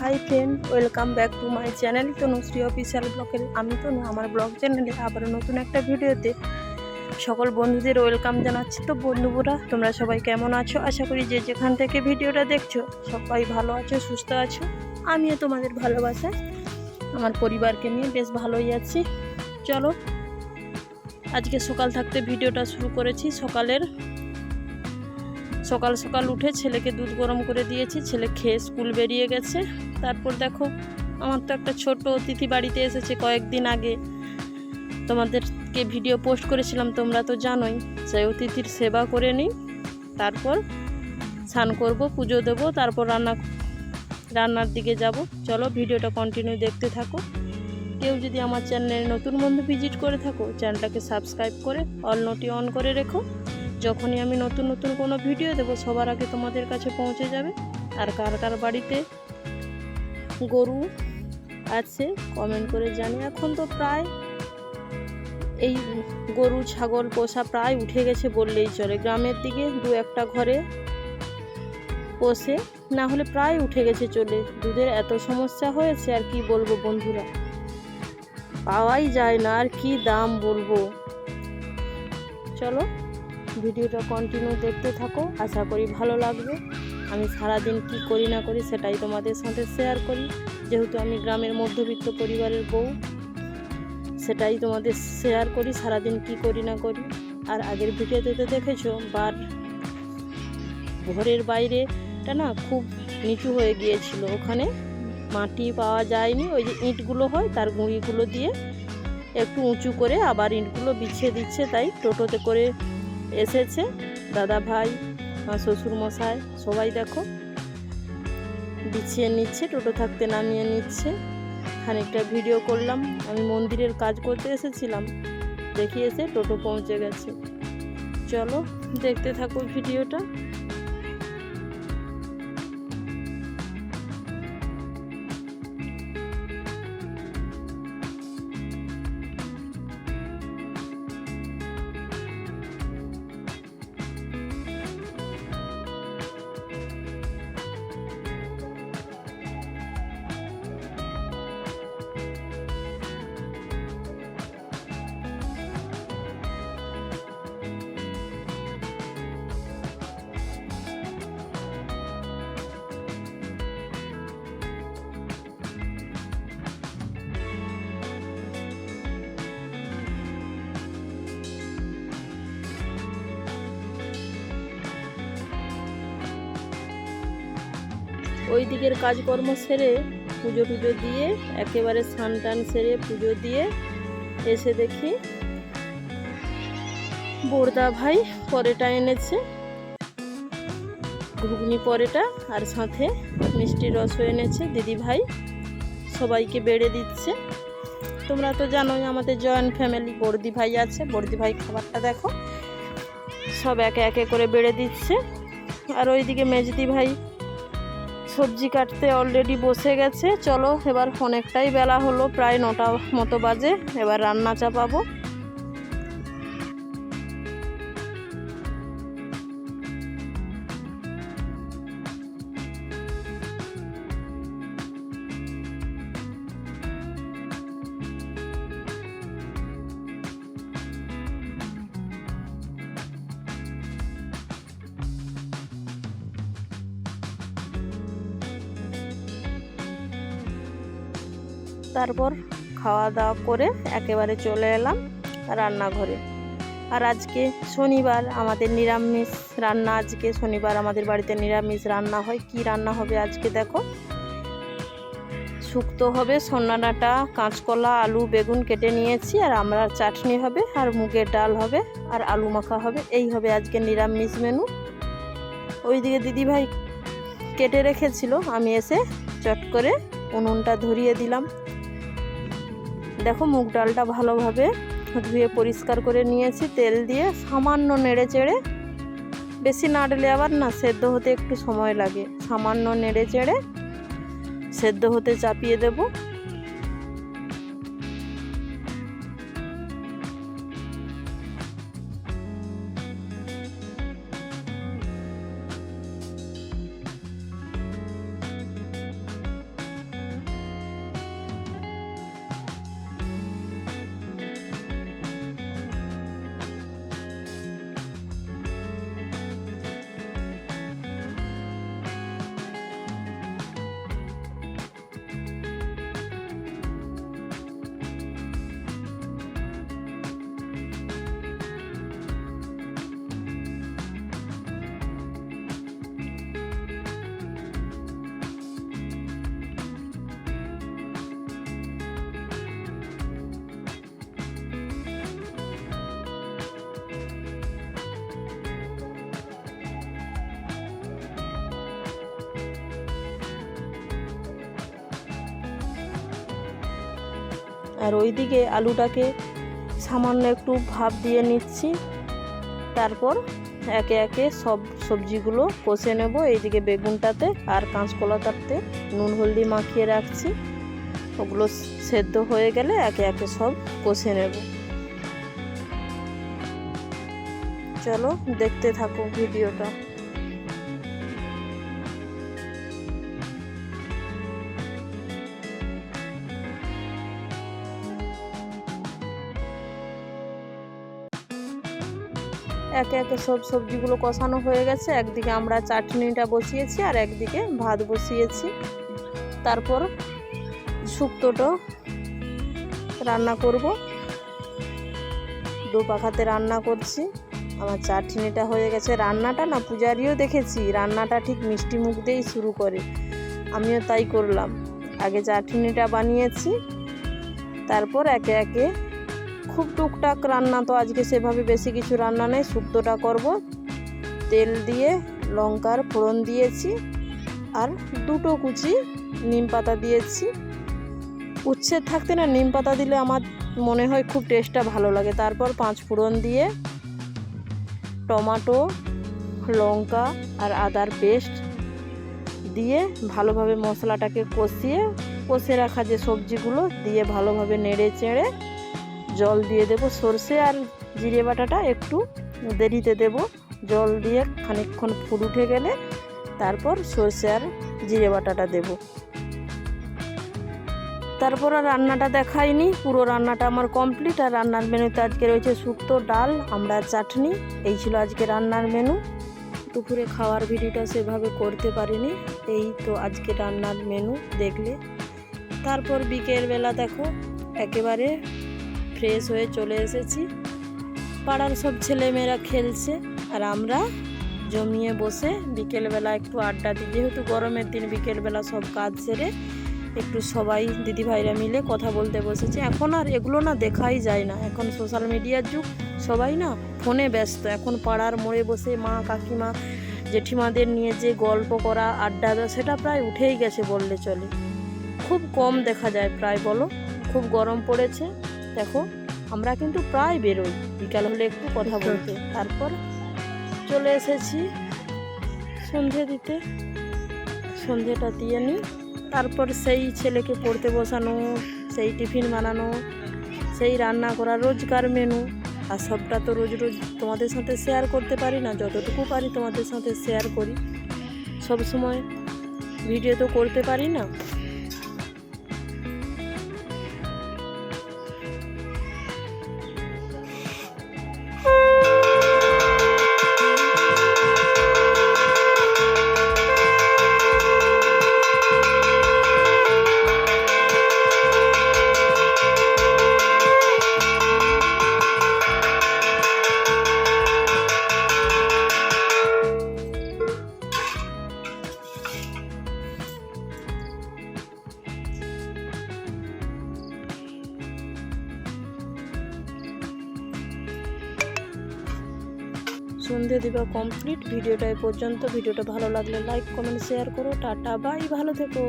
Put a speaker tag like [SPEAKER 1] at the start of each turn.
[SPEAKER 1] Hi friend, welcome back to my channel তো Tanushree official ব্লগের। আমি তনু, আমার ব্লগ চ্যানেলে আবার নতুন একটা ভিডিওতে সকল বন্ধুদের ওয়েলকাম জানাচ্ছি। তো বন্ধুরা তোমরা সবাই কেমন আছো? আশা করি যে যেখান থেকে ভিডিওটা দেখছ, সবাই ভালো আছো, সুস্থ আছো। আমিও তোমাদের ভালোবাসা আমার পরিবারকে নিয়ে বেশ ভালোই আছি। চলো, আজকে সকাল থাকতে ভিডিওটা শুরু করেছি। সকালের, সকাল সকাল উঠে ছেলেকে দুধ গরম করে দিয়েছি। ছেলে খেয়ে স্কুল বেরিয়ে গেছে। তারপর দেখো, আমার তো একটা ছোট অতিথি বাড়িতে এসেছে কয়েকদিন আগে। তোমাদেরকে ভিডিও পোস্ট করেছিলাম, তোমরা তো জানোই। সেই অতিথির সেবা করে নিই, তারপর স্নান করব, পুজো দেবো, তারপর রান্না, রান্নার দিকে যাব। চলো ভিডিওটা কন্টিনিউ দেখতে থাকো। কেউ যদি আমার চ্যানেলে নতুন বন্ধু ভিজিট করে থাকো চ্যানেলটাকে সাবস্ক্রাইব করে অল নোটি অন করে রেখো। যখনই আমি নতুন নতুন কোনো ভিডিও দেবো, সবার আগে তোমাদের কাছে পৌঁছে যাবে। আর কার কার বাড়িতে গরু আছে কমেন্ট করে জানি এখন তো প্রায় এই গরু, ছাগল, পোষা প্রায় উঠে গেছে বললেই চলে। গ্রামের দিকে দু একটা ঘরে পোষে, না হলে প্রায় উঠে গেছে চলে। দুধের এত সমস্যা হয়েছে, আর কি বলব বন্ধুরা? পাওয়াই যায় না, আর কি দাম বলব? চলো, ভিডিওটা কন্টিনিউ দেখতে থাকো। আশা করি ভালো লাগবে। আমি সারাদিন কি করি না করি সেটাই তোমাদের সাথে শেয়ার করি। যেহেতু আমি গ্রামের মধ্যবিত্ত পরিবারের বউ, সেটাই তোমাদের শেয়ার করি, সারাদিন কি করি না করি। আর আগের ভিডিওতে তো দেখেছ, বার ঘরের বাইরেটা না খুব নিচু হয়ে গিয়েছিল। ওখানে মাটি পাওয়া যায়নি, ওই যে ইঁটগুলো হয় তার গুঁড়িগুলো দিয়ে একটু উঁচু করে আবার ইঁটগুলো বিছিয়ে দিচ্ছে, তাই টোটোতে করে এসেছে। দাদা ভাই আমার শ্বশুর মশাই সবাই দেখো। বিছিয়ে নিচ্ছে, টোটো থাকতে নামিয়ে নিচ্ছে। খানিকটা ভিডিও করলাম, আমি মন্দিরের কাজ করতে এসেছিলাম। দেখিয়েছে, টোটো পৌঁছে গেছে। চলো, দেখতে থাকো ভিডিওটা ওই দিকের কাজকর্ম সেরে পুজো টুজো দিয়ে, একেবারে স্নান টান সেরে পুজো দিয়ে এসে দেখি বোরদা ভাই পরেটা এনেছে। ঘুগনি পরেটা আর সাথে মিষ্টি রসও এনেছে। দিদি ভাই সবাইকে বেড়ে দিচ্ছে। তোমরা তো জানোই আমাদের জয়েন্ট ফ্যামিলি বর্দি ভাই আছে। বর্দি ভাই খাবারটা দেখো। সব একে একে করে বেড়ে দিচ্ছে। আর ওইদিকে মেজদি ভাই সবজি কাটতে অলরেডি বসে গেছে। চলো, এবার অনেকটাই বেলা হলো প্রায় নটা মতো বাজে। এবার রান্না চাপাবো। তারপর খাওয়া দাওয়া করে একেবারে চলে এলাম রান্নাঘরে। আর আজকে শনিবার আমাদের নিরামিষ রান্না, আজকে শনিবার আমাদের বাড়িতে নিরামিষ রান্না হয়। কি রান্না হবে আজকে দেখো? শুক্তো হবে সন্না ডাঁটা কাঁচকলা, আলু, বেগুন কেটে নিয়েছি, আর আমরা চাটনি হবে, আর মুগের ডাল হবে, আর আলু মাখা হবে। এই হবে আজকে নিরামিষ মেনু ওইদিকে দিদিভাই কেটে রেখেছিল, আমি এসে চট করে উনুনটা ধরিয়ে দিলাম। দেখো মুগ ডালটা ভালোভাবে ধুয়ে পরিষ্কার করে নিয়েছি, তেল দিয়ে সামান্য নেড়ে চেড়ে। বেশি নাড়লে আবার না সেদ্ধ হতে একটু সময় লাগে। সামান্য নেড়ে চেড়ে সেদ্ধ হতে চাপিয়ে দেব। আর ওইদিকে আলুটাকে সামান্য একটু ভাপ দিয়ে নিচ্ছি। তারপর একে একে সব সবজিগুলো কষে নেব এইদিকে বেগুনটাতে আর কাঁচকলাটাতে নুন, হলদি মাখিয়ে রাখছি। ওগুলো সেদ্ধ হয়ে গেলে একে একে সব কষে নেব। চলো দেখতে থাকো ভিডিওটা। একে একে সব সবজিগুলো কষানো হয়ে গেছে। একদিকে আমরা চাটনিটা বসিয়েছি আর একদিকে ভাত বসিয়েছি। তারপর শুক্তোটা রান্না করব। দু পাখাতে রান্না করছি। আমার চাটনিটা হয়ে গেছে। রান্নাটা না পূজারিও দেখেছি। রান্নাটা ঠিক মিষ্টি মুখ দিয়েই শুরু করে। আমিও তাই করলাম। আগে চাটনিটা বানিয়েছি। তারপর একে একে খুব টুকটাক রান্না তো আজকে সেভাবে বেশি কিছু রান্না নেই, শুক্তোটা করব, তেল দিয়ে, লঙ্কার ফোড়ন দিয়েছি, আর দুটো কুচি নিম পাতা দিয়েছি। উচ্ছে থাকতে না নিম পাতা দিলে আমার মনে হয় খুব টেস্টটা ভালো লাগে। তারপর পাঁচ ফোড়ন দিয়ে টমাটো, লঙ্কা আর আদার পেস্ট দিয়ে ভালোভাবে মশলাটাকে কষিয়ে, কষে রাখা যে সবজিগুলো দিয়ে ভালোভাবে নেড়ে চেড়ে জল দিয়ে দেব সর্ষে আর জিরে বাটাটা একটু দেরিতে দেব। জল দিয়ে খানিকক্ষণ ফুল উঠে গেলে তারপর সর্ষে আর জিরে বাটাটা দেব। তারপর আর রান্নাটা দেখাইনি, পুরো রান্নাটা আমার কমপ্লিট। আর রান্নার মেনুতে আজকে রয়েছে শুক্তো ডাল, আমরা চাটনি, এই ছিল আজকে রান্নার মেনু। দুপুরে খাওয়ার ভিডিওটা সেভাবে করতে পারিনি, এই তো আজকে রান্নার মেনু দেখলে। তারপর বিকেলবেলা দেখো, একেবারে ফ্রেশ হয়ে চলে এসেছি। পাড়ার সব ছেলেমেয়েরা খেলছে আর আমরা জমিয়ে বসে বিকেলবেলা একটু আড্ডা দিই। যেহেতু গরমের দিন বিকেলবেলা সব কাজ সেরে একটু সবাই দিদিভাইরা মিলে কথা বলতে বসেছে। এখন আর এগুলো না দেখাই যায় না। এখন সোশ্যাল মিডিয়ার যুগ, সবাই না ফোনে ব্যস্ত। এখন পাড়ার মোড়ে বসে মা, কাকিমা, জেঠিমাদের নিয়ে যে গল্প করা, আড্ডা দেওয়া, সেটা প্রায় উঠেই গেছে বললে চলে। খুব কম দেখা যায়, প্রায় বলো। খুব গরম পড়েছে। দেখো আমরা কিন্তু প্রায় বেরোই। বিকাল হলে একটু কথা বলতে। তারপর চলে এসেছি সন্ধে দিতে। সন্ধেটা দিয়ে নিই তারপর সেই ছেলেকে পড়তে বসানো সেই টিফিন বানানো সেই রান্না করা রোজকার মেনু আর সবটা তো রোজ রোজ তোমাদের সাথে শেয়ার করতে পারি না যতটুকু পারি তোমাদের সাথে শেয়ার করি। সব সময় ভিডিও তো করতে পারি না। সন্ধে দিবা কমপ্লিট ভিডিওটা এ পর্যন্ত। ভিডিওটা ভালো লাগলে লাইক কমেন্ট শেয়ার করো। টাটা বাই ভালো থেকো।